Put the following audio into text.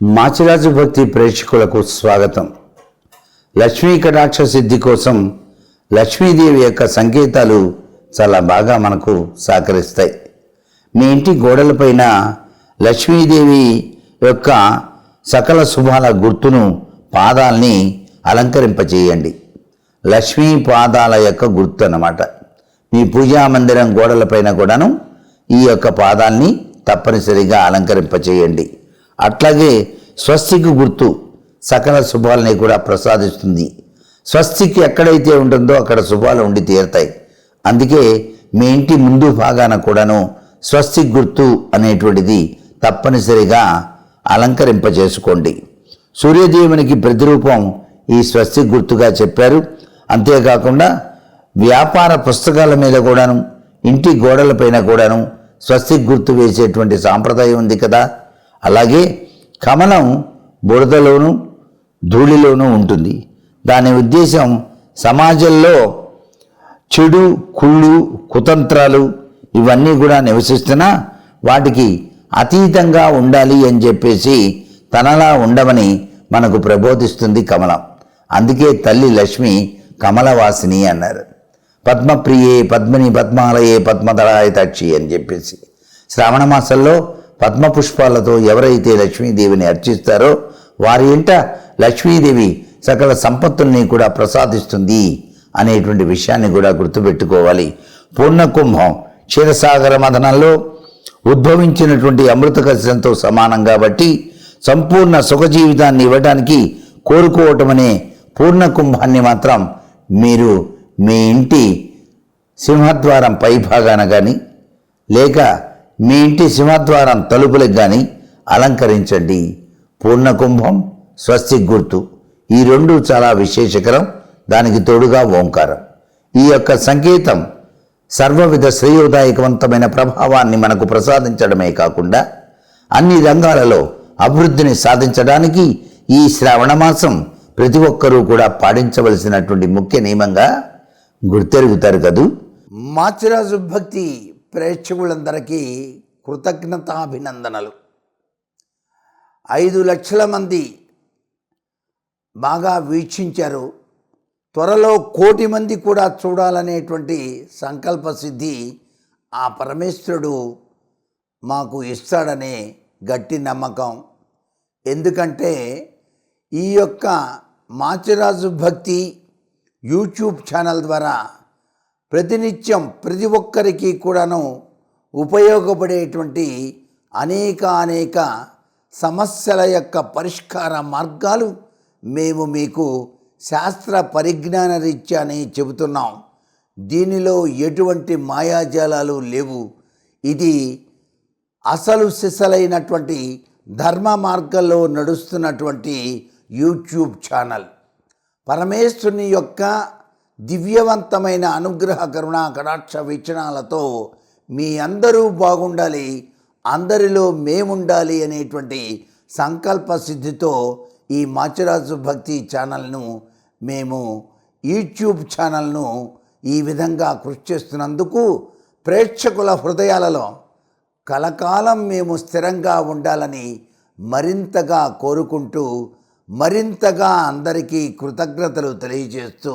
మాచిరాజు భక్తి ప్రేక్షకులకు స్వాగతం. లక్ష్మీ కటాక్ష సిద్ధి కోసం లక్ష్మీదేవి యొక్క సంకేతాలు చాలా బాగా మనకు సహకరిస్తాయి. మీ ఇంటి గోడలపైన లక్ష్మీదేవి యొక్క సకల శుభాల గుర్తును పాదాల్ని అలంకరింపచేయండి లక్ష్మీ పాదాల యొక్క గుర్తు అన్నమాట. మీ పూజా మందిరం గోడలపైన కూడాను ఈ యొక్క పాదాల్ని తప్పనిసరిగా అలంకరింపచేయండి అట్లాగే స్వస్తికి గుర్తు సకల శుభాలని కూడా ప్రసాదిస్తుంది. స్వస్తికి ఎక్కడైతే ఉంటుందో అక్కడ శుభాలు ఉండి తీరుతాయి. అందుకే మీ ఇంటి ముందు భాగాన కూడాను స్వస్తిక్ గుర్తు అనేటువంటిది తప్పనిసరిగా అలంకరింపజేసుకోండి. సూర్యదేవునికి ప్రతిరూపం ఈ స్వస్తి గుర్తుగా చెప్పారు. అంతేకాకుండా వ్యాపార పుస్తకాల మీద కూడాను ఇంటి గోడలపైన కూడాను స్వస్తిక్ గుర్తు వేసేటువంటి సాంప్రదాయం ఉంది కదా. అలాగే కమలం బురదలోను ధూళిలోనూ ఉంటుంది. దాని ఉద్దేశం సమాజంలో చెడు కుళ్ళు కుతంత్రాలు ఇవన్నీ కూడా నివసిస్తున్నా వాటికి అతీతంగా ఉండాలి అని చెప్పేసి తనలా ఉండమని మనకు ప్రబోధిస్తుంది కమలం. అందుకే తల్లి లక్ష్మి కమలవాసిని అన్నారు. పద్మప్రియే పద్మిని పద్మాలయే పద్మదళాయ తక్షి అని చెప్పేసి. శ్రావణ మాసంలో పద్మ పుష్పాలతో ఎవరైతే లక్ష్మీదేవిని అర్చిస్తారో వారి ఇంట లక్ష్మీదేవి సకల సంపత్తుల్ని కూడా ప్రసాదిస్తుంది అనేటువంటి విషయాన్ని కూడా గుర్తుపెట్టుకోవాలి. పూర్ణ కుంభం క్షీరసాగర మదనంలో ఉద్భవించినటువంటి అమృత కలశంతో సమానం కాబట్టి సంపూర్ణ సుఖ జీవితాన్ని ఇవ్వడానికి కోరుకోవటం అనే పూర్ణ కుంభాన్ని మాత్రం మీరు మీ ఇంటి సింహద్వారం పై భాగాన కానీ లేక మీ ఇంటి సింహద్వారం తలుపులకు కానీ అలంకరించండి. పూర్ణ కుంభం గుర్తు ఈ రెండు చాలా విశేషకరం దానికి తోడుగా ఓంకారం. ఈ యొక్క సంకేతం సర్వవిధ శ్రేయోదాయకవంతమైన ప్రభావాన్ని మనకు ప్రసాదించడమే కాకుండా అన్ని రంగాలలో అభివృద్ధిని సాధించడానికి ఈ శ్రావణ మాసం ప్రతి ఒక్కరూ కూడా పాటించవలసినటువంటి ముఖ్య నియమంగా గుర్తెరుగుతారు కదూ. మాచిరాజు భక్తి. ప్రేక్షకులందరికీ కృతజ్ఞతాభినందనలు. ఐదు లక్షల మంది బాగా వీక్షించారు. త్వరలో కోటి మంది కూడా చూడాలనేటువంటి సంకల్ప సిద్ధి ఆ పరమేశ్వరుడు మాకు ఇస్తాడనే గట్టి నమ్మకం. ఎందుకంటే ఈ యొక్క మాచిరాజు భక్తి యూట్యూబ్ ఛానల్ ద్వారా ప్రతినిత్యం ప్రతి ఒక్కరికి కూడాను ఉపయోగపడేటువంటి అనేక అనేక సమస్యల యొక్క పరిష్కార మార్గాలు మేము మీకు శాస్త్ర పరిజ్ఞాన రీత్యాని చెబుతున్నాం. దీనిలో ఎటువంటి మాయాజాలాలు లేవు. ఇది అసలు సిసలైనటువంటి ధర్మ మార్గంలో నడుస్తున్నటువంటి యూట్యూబ్ ఛానల్. పరమేశ్వరుని యొక్క దివ్యవంతమైన అనుగ్రహ కరుణ కటాక్ష వీక్షణాలతో మీ అందరూ బాగుండాలి అందరిలో మేముండాలి అనేటువంటి సంకల్ప సిద్ధితో ఈ మాచిరాజు భక్తి ఛానల్ను మేము యూట్యూబ్ ఛానల్ను ఈ విధంగా కృషి చేస్తున్నందుకు ప్రేక్షకుల హృదయాలలో కలకాలం మేము స్థిరంగా ఉండాలని మరింతగా కోరుకుంటూ మరింతగా అందరికీ కృతజ్ఞతలు తెలియజేస్తూ